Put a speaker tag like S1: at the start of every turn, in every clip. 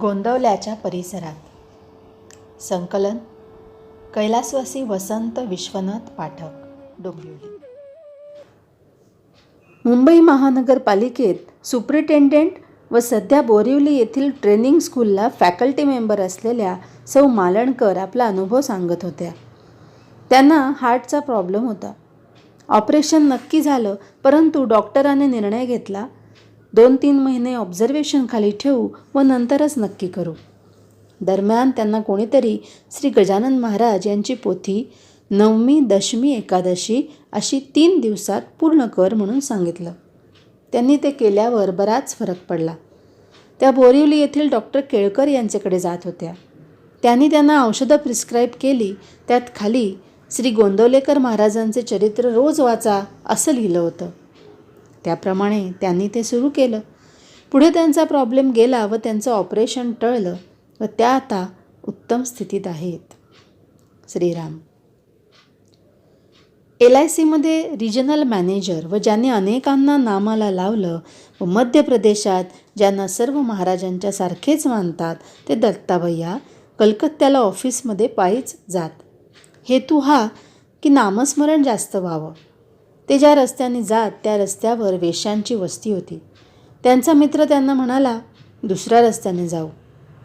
S1: गोंदवल्याच्या परिसरात. संकलन कैलासवासी वसंत विश्वनाथ पाठक डोंबिवली. मुंबई महानगरपालिकेत सुप्रिटेंडेंट व सध्या बोरिवली येथील ट्रेनिंग स्कूलला फॅकल्टी मेंबर असलेल्या सौ मालणकर आपला अनुभव सांगत होत्या. त्यांना हार्टचा प्रॉब्लेम होता. ऑपरेशन नक्की झालं परंतु डॉक्टराने निर्णय घेतला दोन तीन महिने ऑब्झर्वेशनखाली ठेवू व नंतरच नक्की करू. दरम्यान त्यांना कोणीतरी श्री गजानन महाराज यांची पोथी नवमी दशमी एकादशी अशी तीन दिवसात पूर्ण कर म्हणून सांगितलं. त्यांनी ते केल्यावर बराच फरक पडला. त्या बोरिवली येथील डॉक्टर केळकर यांच्याकडे जात होत्या. त्यांनी त्यांना औषधं प्रिस्क्राईब केली. त्यात खाली श्री गोंदवलेकर महाराजांचे चरित्र रोज वाचा असं लिहिलं होतं. त्याप्रमाणे त्यांनी ते सुरू केलं. पुढे त्यांचा प्रॉब्लेम गेला व त्यांचं ऑपरेशन टळलं व त्या आता उत्तम स्थितीत आहेत. श्रीराम. एल आय सीमध्ये रिजनल मॅनेजर व ज्यांनी अनेकांना नामाला लावलं व मध्य प्रदेशात ज्यांना सर्व महाराजांच्या सारखेच मानतात ते दत्ताभैया कलकत्त्याला ऑफिसमध्ये पायीच जात. हेतू हा की नामस्मरण जास्त व्हावं. ते ज्या रस्त्याने जात त्या रस्त्यावर वेश्यांची वस्ती होती. त्यांचा मित्र त्यांना म्हणाला दुसऱ्या रस्त्याने जाऊ.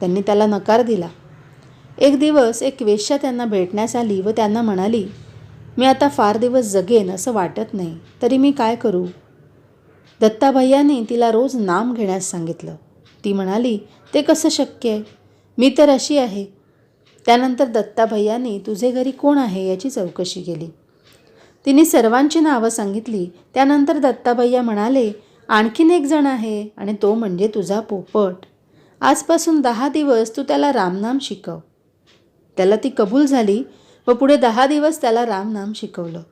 S1: त्यांनी त्याला नकार दिला. एक दिवस एक वेश्या त्यांना भेटण्यास आली व त्यांना म्हणाली मी आता फार दिवस जगेन असं वाटत नाही तरी मी काय करू? दत्ताभैयाने तिला रोज नाम घेण्यास सांगितलं. ती म्हणाली ते कसं शक्य आहे? मी तर अशी आहे. त्यानंतर दत्ताभैयाने तुझे घरी कोण आहे याची चौकशी केली. तिने सर्वांची नावं सांगितली. त्यानंतर दत्ताबैया म्हणाले आणखीन एक जण आहे आणि तो म्हणजे तुझा पोपट. आजपासून दहा दिवस तू त्याला रामनाम शिकव. त्याला ती कबूल झाली व पुढे दहा दिवस त्याला रामनाम शिकवलं.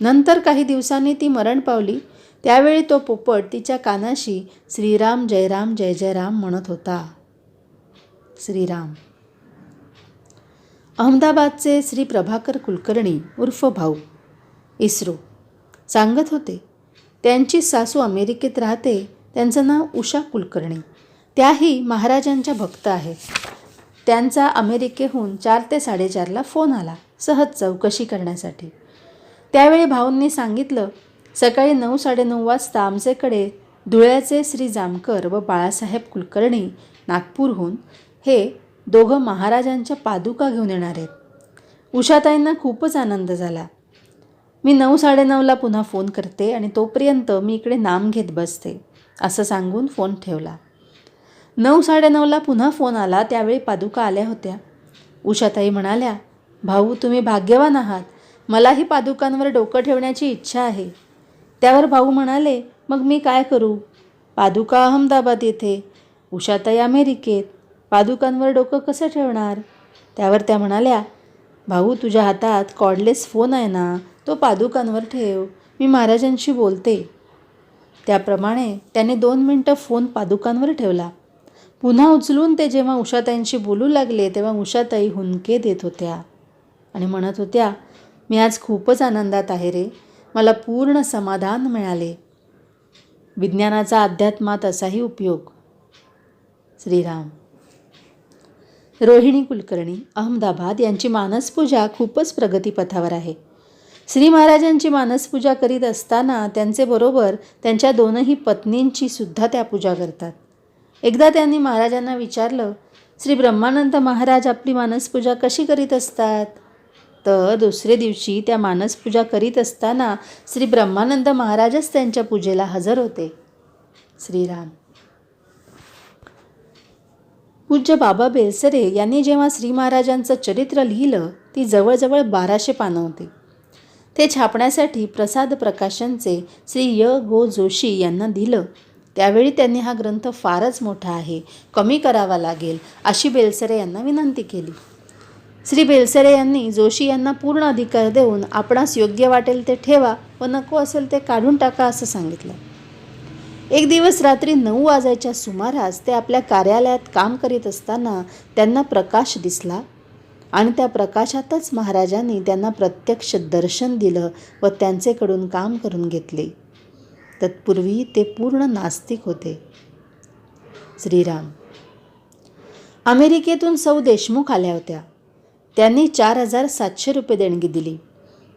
S1: नंतर काही दिवसांनी ती मरण पावली. त्यावेळी तो पोपट तिच्या कानाशी श्रीराम जयराम जय जयराम म्हणत होता. श्रीराम. अहमदाबादचे श्री प्रभाकर कुलकर्णी उर्फ भाऊ. इस्रो. सांगत होते त्यांची सासू अमेरिकेत राहते त्यांचं नाव उषा कुलकर्णी. त्याही महाराजांच्या भक्त आहेत. त्यांचा अमेरिकेहून चार ते साडेचारला फोन आला सहज चौकशी करण्यासाठी. त्यावेळी भाऊंनी सांगितलं सकाळी नऊ साडेनऊ वाजता आमचेकडे धुळ्याचे श्री जामकर व बाळासाहेब कुलकर्णी नागपूरहून हे दोघं महाराजांच्या पादुका घेऊन येणार आहेत. उषाताईंना खूपच आनंद झाला. मी नऊ साडेनऊला पुन्हा फोन करते आणि तोपर्यंत मी इकडे नाम घेत बसते. असं सांगून फोन ठेवला. नऊ साडेनऊला पुन्हा फोन आला त्यावेळी पादुका आल्या होत्या. उषाताई म्हणाल्या भाऊ तुम्ही भाग्यवान आहात. मलाही पादुकांवर डोकं ठेवण्याची इच्छा आहे. त्यावर भाऊ म्हणाले मग मी काय करू? पादुका अहमदाबाद येथे उषाताई अमेरिकेत. पादुकांवर डोकं कसं ठेवणार? त्यावर त्या म्हणाल्या भाऊ तुझ्या हातात कॉर्डलेस फोन आहे ना. तो पादुकांवर ठेव मी महाराजांशी बोलते. त्याप्रमाणे त्याने दोन मिनटं फोन पादुकांवर ठेवला. पुन्हा उचलून ते जेव्हा उषाताईंशी बोलू लागले तेव्हा उषाताई हुंदके देत होत्या आणि म्हणत होत्या मी आज खूपच आनंदात आहे रे मला पूर्ण समाधान मिळाले. विज्ञानाचा अध्यात्मात असाही उपयोग. श्रीराम. रोहिणी कुलकर्णी अहमदाबाद यांची मानसपूजा खूपच प्रगतीपथावर आहे. श्री महाराजांची मानसपूजा करीत असताना त्यांचे बरोबर त्यांच्या दोनही पत्नींची सुद्धा त्या पूजा करतात. एकदा त्यांनी महाराजांना विचारलं श्री ब्रह्मानंद महाराज आपली मानसपूजा कशी करीत असतात? तर दुसरे दिवशी त्या मानसपूजा करीत असताना श्री ब्रह्मानंद महाराजच त्यांच्या पूजेला हजर होते. श्रीराम. पूज्य बाबा बेलसरे यांनी जेव्हा श्री महाराजांचं चरित्र लिहिलं ती जवळजवळ बाराशे पानं होती. ते छापण्यासाठी प्रसाद प्रकाशनचे श्री य. गो. जोशी यांना दिलं. त्यावेळी त्यांनी हा ग्रंथ फारच मोठा आहे. कमी करावा लागेल अशी बेलसरे यांना विनंती केली. श्री बेलसरे यांनी जोशी यांना पूर्ण अधिकार देऊन आपणास योग्य वाटेल ते ठेवा व नको असेल ते काढून टाका असं सांगितलं. एक दिवस रात्री नऊ वाजायच्या सुमारास ते आपल्या कार्यालयात काम करीत असताना त्यांना प्रकाश दिसला. आणि त्या प्रकाशातच महाराजांनी त्यांना प्रत्यक्ष दर्शन दिलं व त्यांचेकडून काम करून घेतले. तत्पूर्वी ते पूर्ण नास्तिक होते. श्रीराम. अमेरिकेतून सौ देशमुख आल्या होत्या. त्यांनी चार हजार सातशे रुपये देणगी दिली.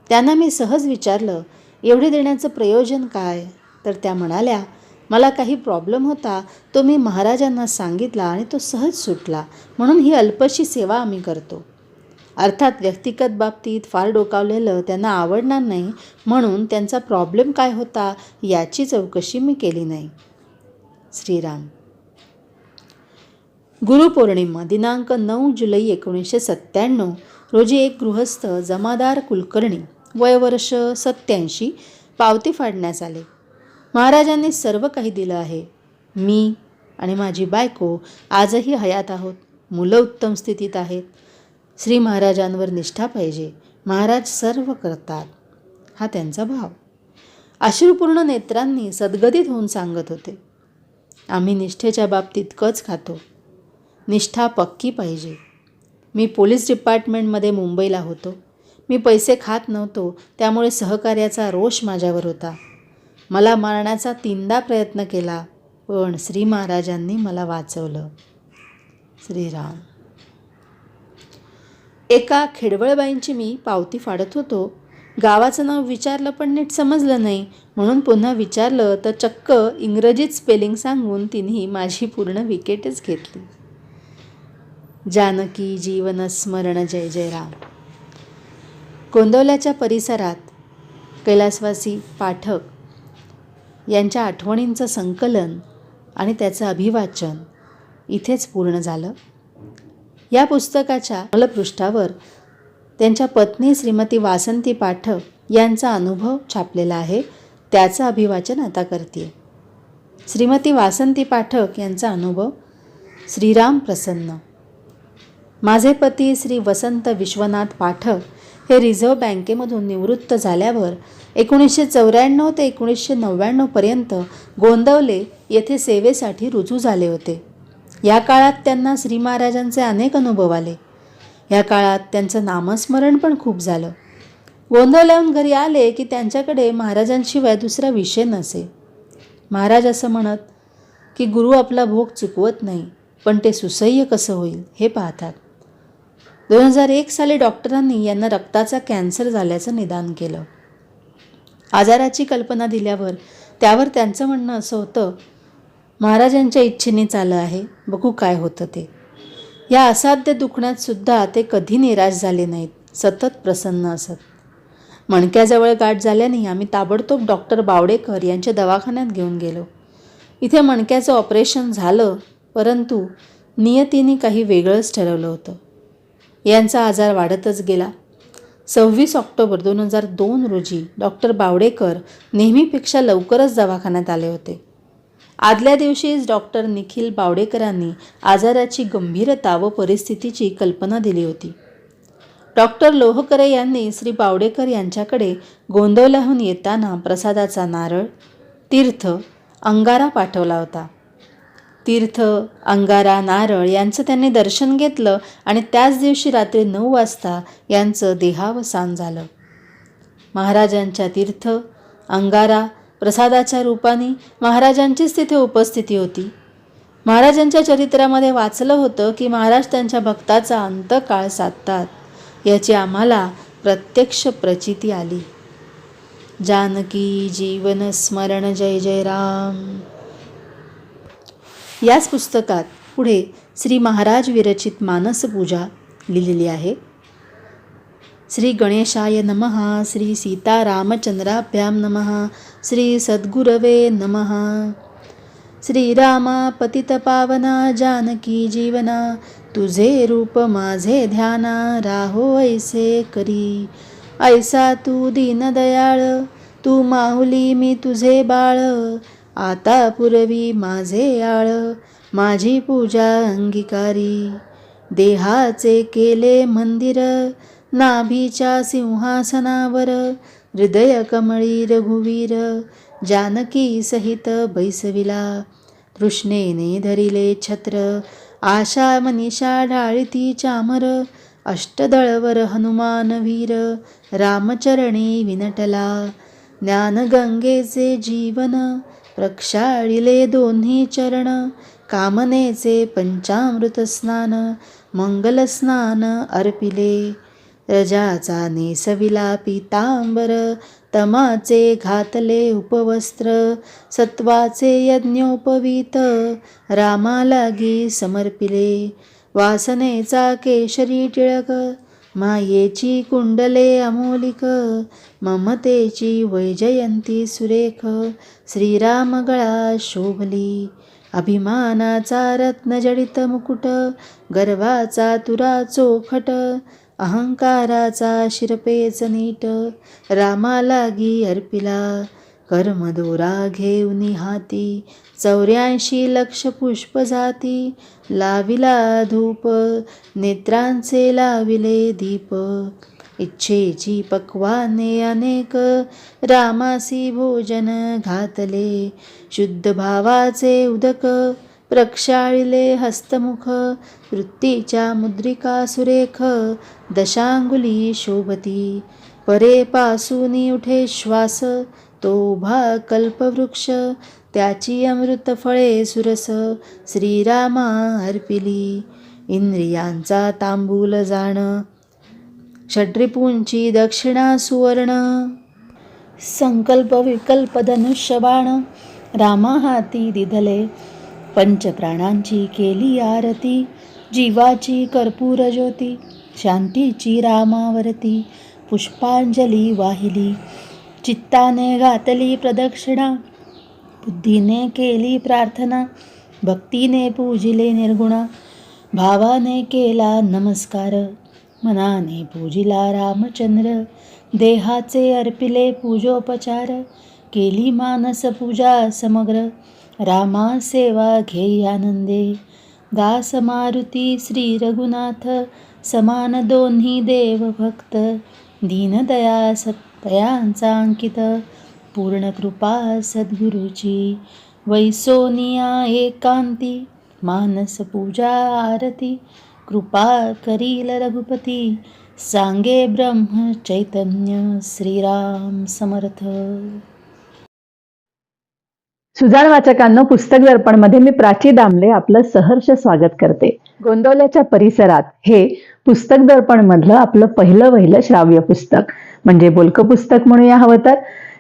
S1: त्यांना मी सहज विचारलं एवढे देण्याचं प्रयोजन काय? तर त्या म्हणाल्या मला काही प्रॉब्लेम होता. तो मी महाराजांना सांगितला आणि तो सहज सुटला. म्हणून ही अल्पशी सेवा आम्ही करतो. अर्थात व्यक्तिगत बाबतीत फार डोकावलेलं त्यांना आवडणार नाही म्हणून त्यांचा प्रॉब्लेम काय होता याची चौकशी मी केली नाही. श्रीराम. गुरुपौर्णिमा दिनांक नऊ जुलै एकोणीसशे सत्त्याण्णव रोजी एक गृहस्थ जमादार कुलकर्णी वयवर्ष सत्याऐंशी पावती फाडण्यास आले. महाराजांनी सर्व काही दिलं आहे. मी आणि माझी बायको आजही हयात आहोत. मुलं उत्तम स्थितीत आहेत. श्री महाराजांवर निष्ठा पाहिजे. महाराज सर्व करतात. हा त्यांचा भाव. अश्रुपूर्ण नेत्रांनी सद्गदित होऊन सांगत होते. आम्ही निष्ठेच्या बाबतीत कच खातो. निष्ठा पक्की पाहिजे. मी पोलीस डिपार्टमेंटमध्ये मुंबईला होतो. मी पैसे खात नव्हतो. त्यामुळे सहकार्याचा रोष माझ्यावर होता. मला मारण्याचा तीनदा प्रयत्न केला पण श्री महाराजांनी मला वाचवलं. श्रीराम. एका खेडवळबाईंची मी पावती फाडत होतो. गावाचं नाव विचारलं पण नीट समजलं नाही. म्हणून पुन्हा विचारलं तर चक्क इंग्रजीत स्पेलिंग सांगून तिने माझी पूर्ण विकेटच घेतली. जानकी जीवन स्मरण जय जय राम. गोंदवल्याच्या परिसरात कैलासवासी पाठक यांच्या आठवणींचं संकलन आणि त्याचं अभिवाचन इथेच पूर्ण झालं. या पुस्तकाच्या मलपृष्ठावर त्यांच्या पत्नी श्रीमती वासंती पाठक यांचा अनुभव छापलेला आहे. त्याचं अभिवाचन आता करते श्रीमती वासंती पाठक यांचा अनुभव श्रीराम प्रसन्न. माझे पती श्री वसंत विश्वनाथ पाठक हे रिझर्व्ह बँकेमधून निवृत्त झाल्यावर एकोणीसशे चौऱ्याण्णव ते एकोणीसशे नव्याण्णवपर्यंत गोंदवले येथे सेवेसाठी रुजू झाले होते. या काळात त्यांना श्री महाराजांचे अनेक अनुभव आले. या काळात त्यांचं नामस्मरण पण खूप झालं. गोंधळल्याहून घरी आले की त्यांच्याकडे महाराजांशिवाय दुसरा विषय नसे. महाराज असं म्हणत की गुरु आपला भोग चुकवत नाही पण ते सुसह्य कसं होईल हे पाहतात. दोन हजार एक साली डॉक्टरांनी यांना रक्ताचा कॅन्सर झाल्याचं निदान केलं. आजाराची कल्पना दिल्यावर त्यावर त्यांचं म्हणणं असं होतं महाराजांच्या इच्छेने चालं आहे. बघू काय होतं ते. या असाध्य दुखण्यात सुद्धा ते कधी निराश झाले नाहीत. सतत प्रसन्न असत. मणक्याजवळ गाठ झाल्याने आम्ही ताबडतोब डॉक्टर बावडेकर यांच्या दवाखान्यात घेऊन गेलो. इथे मणक्याचं ऑपरेशन झालं परंतु नियतीने काही वेगळंच ठरवलं होतं. यांचा आजार वाढतच गेला. सव्वीस ऑक्टोबर दोन हजार दोन रोजी डॉक्टर बावडेकर नेहमीपेक्षा लवकरच दवाखान्यात आले होते. आदल्या दिवशीच डॉक्टर निखिल बावडेकरांनी आजाराची गंभीरता व परिस्थितीची कल्पना दिली होती. डॉक्टर लोहकरे यांनी श्री बावडेकर यांच्याकडे गोंदवल्याहून येताना प्रसादाचा नारळ तीर्थ अंगारा पाठवला होता. तीर्थ अंगारा नारळ यांचं त्यांनी दर्शन घेतलं आणि त्याच दिवशी रात्री नऊ वाजता यांचं देहावसान झालं. महाराजांच्या तीर्थ अंगारा प्रसादाच्या रूपाने महाराजांचीच तिथे उपस्थिती होती. महाराजांच्या चरित्रामध्ये वाचलं होतं की महाराज त्यांच्या भक्ताचा अंतकाळ साधतात. याची आम्हाला प्रत्यक्ष प्रचिती आली. जानकी जीवन स्मरण जय जय राम. याच पुस्तकात पुढे श्री महाराज विरचित मानसपूजा लिहिलेली आहे. श्री गणेशाय नमः श्री सीतारामचंद्राभ्यां नमः श्री सद्गुरवे नमः। श्रीरामा पतितपावना जानकी जीवना तुझे रूप माझे ध्याना राहो ऐसे करी। ऐसा तू दीनदयाळ तू माहुली मी तुझे बाळ आता पुरवी माझे आळ माझी पूजा अंगीकारी। देहाचे केले मंदिर नाभीच्या सिंहासनावर हृदय कमळी रघुवीर जानकी सहित बैसविला. कृष्णेने धरिले छत्र आशा मनीषा ढाळती चामर अष्टदळवर हनुमान वीर रामचरणी विनटला. ज्ञानगंगेचे जीवन प्रक्षाळिले दोन्ही चरण कामनेचे पंचामृत स्नान मंगलस्नान अर्पिले. रजाचा नेसविला पितांबर तमाचे घातले उपवस्त्र सत्वाचे यज्ञोपवीत रामालागी समर्पिले वासनेचा केशरी टिळक मायेची कुंडले अमोलिक ममतेची वैजयंती सुरेख श्रीराम गळा शोभली अभिमानाचा रत्नजडित मुकुट गर्वाचा तुरा चोखट अहंकाराचा शिरपेच नीट रामालागी अर्पिला. कर्मदोरा घेऊन हाती चौऱ्याऐंशी लक्ष पुष्प जाती. लाविला धूप नेत्रांचे लाविले दीप. इच्छेची पक्वाने अनेक रामासी भोजन घातले. शुद्ध भावाचे उदक प्रक्षाळिले हस्तमुख वृत्तीच्या मुद्रिका सुरेख दशांगुली शोभती. परे पासूनी उठे श्वास तो उभा कल्पवृक्ष त्याची अमृत फळे सुरस श्रीरामा अर्पिली. इंद्रियांचा तांबूल जाण षड्रिपूंची दक्षिणा सुवर्ण. संकल्प विकल्प धनुष्यबाण रामा हाती दिधले पंचप्राणांची केली आरती जीवाची कर्पूर ज्योती शांतीची रामावरती पुष्पांजली वाहिली चित्ताने घातली प्रदक्षिणा बुद्धीने केली प्रार्थना भक्तीने पूजिले निर्गुणा भावाने केला नमस्कार मनाने पूजिला रामचंद्र देहाचे अर्पिले पूजोपचार केली मानस पूजा समग्र रामा सेवा घेई आनंदे. दास मारुती श्री रघुनाथ समान दोन्ही देव भक्त. दीनदया सत्तयांचा अंकित पूर्ण कृपा सद्गुरूची. वैसोनिया एकांती मानस पूजा आरती. कृपा करील रघुपती सांगे ब्रह्म चैतन्य श्रीराम समर्थ.
S2: सुजाण वाचकांनो पुस्तक दर्पणमध्ये मी प्राची दामले आपलं सहर्ष स्वागत करते. गोंदवल्याच्या परिसरात हे पुस्तक दर्पण मधलं आपलं पहिलं वहिलं श्राव्य पुस्तक. म्हणजे बोलकं पुस्तक म्हणूया हवं तर.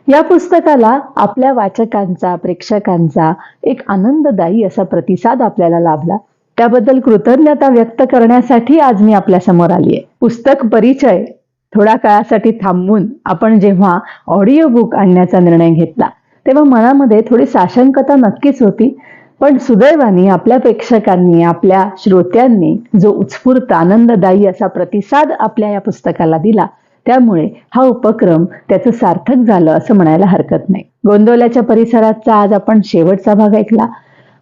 S2: या पुस्तकाला आपल्या वाचकांचा प्रेक्षकांचा एक आनंददायी असा प्रतिसाद आपल्याला लाभला. त्याबद्दल कृतज्ञता व्यक्त करण्यासाठी आज मी आपल्यासमोर आली आहे. पुस्तक परिचय थोड्या काळासाठी थांबवून आपण जेव्हा ऑडिओ बुक आणण्याचा निर्णय घेतला तेव्हा मनामध्ये थोडी साशंकता नक्कीच होती. पण सुदैवाने आपल्या प्रेक्षकांनी आपल्या श्रोत्यांनी जो उत्स्फूर्त आनंददायी असा प्रतिसाद आपल्या या पुस्तकाला दिला त्यामुळे हा उपक्रम त्याचं सार्थक झालं असं म्हणायला हरकत नाही. गोंदवल्याच्या परिसराचा आज आपण शेवटचा भाग ऐकला.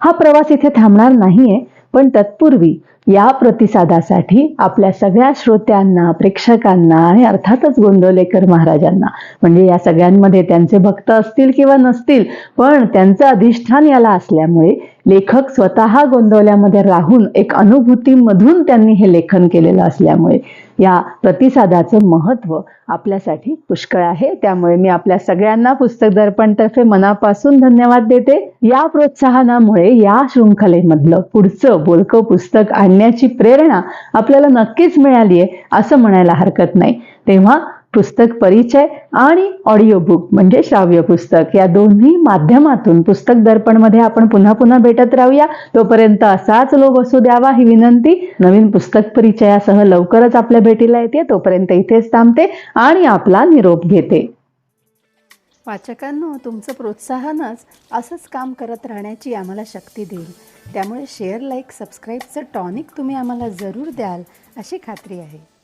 S2: हा प्रवास इथे थांबणार नाहीये. पण तत्पूर्वी या प्रतिसादासाठी आपल्या सगळ्या श्रोत्यांना प्रेक्षकांना आणि अर्थातच गोंदवलेकर महाराजांना म्हणजे या सगळ्यांमध्ये त्यांचे भक्त असतील किंवा नसतील पण त्यांचं अधिष्ठान याला असल्यामुळे लेखक स्वतः गोंदवल्यामध्ये राहून एक अनुभूतीमधून त्यांनी हे लेखन केलेलं असल्यामुळे या प्रतिसादाचं महत्त्व आपल्यासाठी पुष्कळ आहे. त्यामुळे मी आपल्या सगळ्यांना पुस्तक दर्पणतर्फे मनापासून धन्यवाद देते. या प्रोत्साहनामुळे या शृंखलेमधलं पुढचं बोलकं पुस्तक आणण्याची प्रेरणा आपल्याला नक्कीच मिळाली आहे असं म्हणायला हरकत नाही. तेव्हा पुस्तक परिचय आणि ऑडिओ बुक म्हणजे श्राव्य पुस्तक. या दोन्ही माध्यमातून पुस्तक दर्पणमध्ये आपण पुन्हा पुन्हा भेटत राहूया. तोपर्यंत असाच लोभ असू द्यावा ही विनंती. नवीन पुस्तक परिचयासह लवकरच आपल्या भेटीला येते. तोपर्यंत इथेच थांबते आणि आपला निरोप घेते.
S1: वाचकांनो तुमचं प्रोत्साहनच असंच काम करत राहण्याची आम्हाला शक्ती देईल. त्यामुळे शेअर लाईक सबस्क्राईबचं टॉनिक तुम्ही आम्हाला जरूर द्याल अशी खात्री आहे.